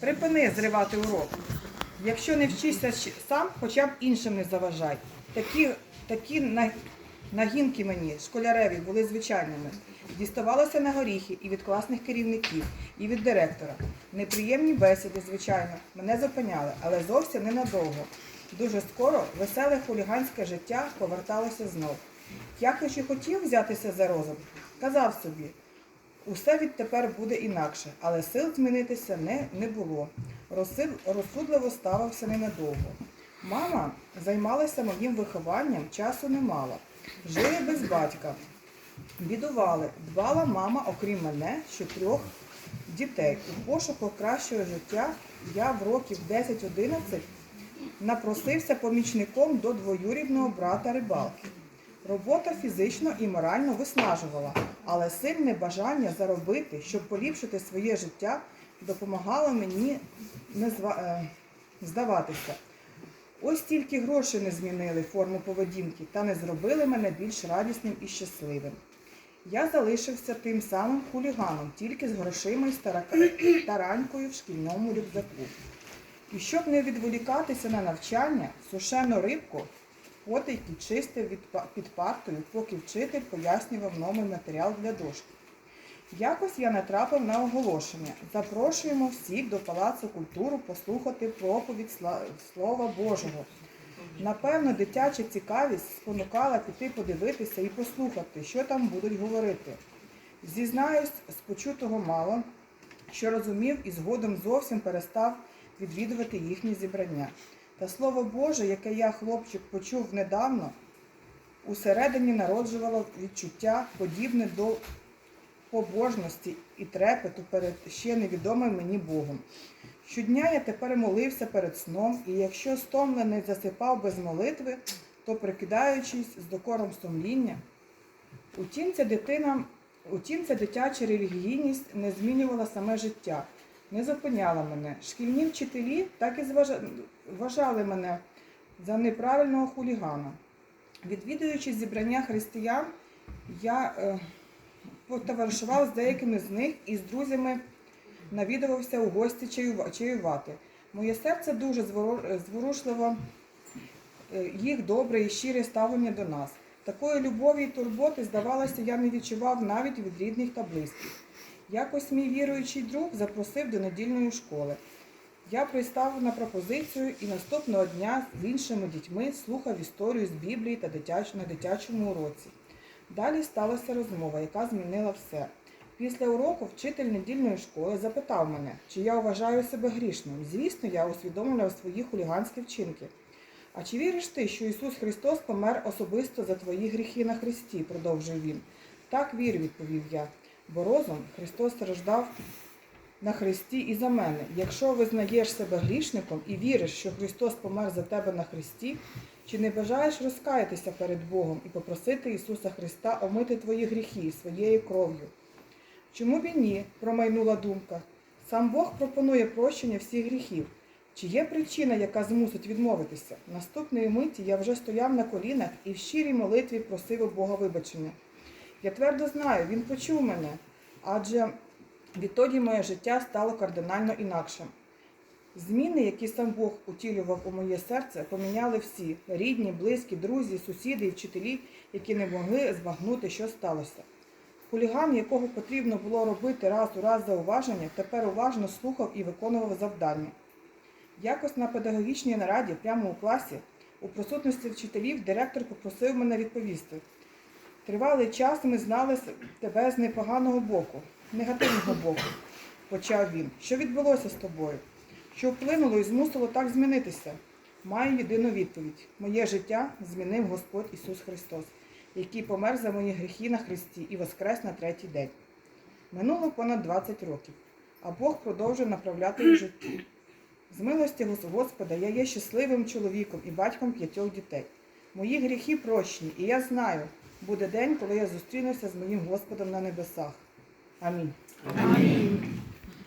Припини зривати урок. Якщо не вчишся сам, хоча б іншим не заважай. Такі, такі нагінки мені, школяреві, були звичайними. Діставалося на горіхи і від класних керівників, і від директора. Неприємні бесіди, звичайно, мене зупиняли, але зовсім ненадовго. Дуже скоро веселе хуліганське життя поверталося знов. Я хоч і хотів взятися за розум, казав собі, Усе відтепер буде інакше, але сил змінитися не, не було. Розсуд, розсудливо ставився ненадовго. Мама займалася моїм вихованням, часу не мала. Жили без батька. Бідували. Дбала мама, окрім мене, ще трьох дітей. У пошуках кращого життя я в років 10-11 напросився помічником до двоюрідного брата рибалки. Робота фізично і морально виснажувала, але сильне бажання заробити, щоб поліпшити своє життя, допомагало мені не зва- е, здаватися. Ось тільки гроші не змінили форму поведінки та не зробили мене більш радісним і щасливим. Я залишився тим самим хуліганом, тільки з грошима і таранькою в шкільному рюкзаку. І щоб не відволікатися на навчання, сушену рибку потайки чистив під партою, поки вчитель пояснював новий матеріал для дошки. Якось я натрапив на оголошення. Запрошуємо всіх до Палацу культури послухати проповідь Слова Божого. Напевно, дитяча цікавість спонукала піти подивитися і послухати, що там будуть говорити. Зізнаюсь, з почутого мало, що розумів і згодом зовсім перестав відвідувати їхні зібрання. Та слово Боже, яке я, хлопчик, почув недавно, усередині народжувало відчуття, подібне до побожності і трепету перед ще невідомим мені Богом. Щодня я тепер молився перед сном, і якщо стомлений засипав без молитви, то прикидаючись з докором сумління, утім ця дитина, утім ця дитяча релігійність не змінювала саме життя, не зупиняла мене. Шкільні вчителі так і вважали мене за неправильного хулігана. Відвідуючи зібрання християн, я е, потоваришував з деякими з них і з друзями навідувався у гості чаювати. Моє серце дуже звору- зворушливо е, їх добре і щире ставлення до нас. Такої любові і турботи, здавалося, я не відчував навіть від рідних та близьких. Якось мій віруючий друг запросив до недільної школи. Я пристав на пропозицію і наступного дня з іншими дітьми слухав історію з Біблії та дитяч... на дитячому уроці. Далі сталася розмова, яка змінила все. Після уроку вчитель недільної школи запитав мене, чи я вважаю себе грішним. Звісно, я усвідомлював свої хуліганські вчинки. А чи віриш ти, що Ісус Христос помер особисто за твої гріхи на Христі? продовжив він. Так вірю, відповів я. Бо розум Христос страждав на Христі і за мене. Якщо визнаєш себе грішником і віриш, що Христос помер за тебе на Христі, чи не бажаєш розкаятися перед Богом і попросити Ісуса Христа омити твої гріхи своєю кров'ю? Чому б і ні? промайнула думка. Сам Бог пропонує прощення всіх гріхів. Чи є причина, яка змусить відмовитися? Наступної миті я вже стояв на колінах і в щирій молитві просив у Бога вибачення. Я твердо знаю, він почув мене, адже відтоді моє життя стало кардинально інакшим. Зміни, які сам Бог утілював у моє серце, поміняли всі рідні, близькі, друзі, сусіди і вчителі, які не могли збагнути, що сталося. Хуліган, якого потрібно було робити раз у раз зауваження, тепер уважно слухав і виконував завдання. Якось на педагогічній нараді, прямо у класі, у присутності вчителів, директор попросив мене відповісти. Тривалий час ми знали тебе з непоганого боку, негативного боку, почав він. Що відбулося з тобою? Що вплинуло і змусило так змінитися? Маю єдину відповідь. Моє життя змінив Господь Ісус Христос, який помер за мої гріхи на Христі і воскрес на третій день. Минуло понад 20 років, а Бог продовжує направляти у житті. З милості Господа я є щасливим чоловіком і батьком п'ятьох дітей. Мої гріхи прощені, і я знаю, буде день, коли я зустрінуся з моїм Господом на небесах. Амінь. Амінь.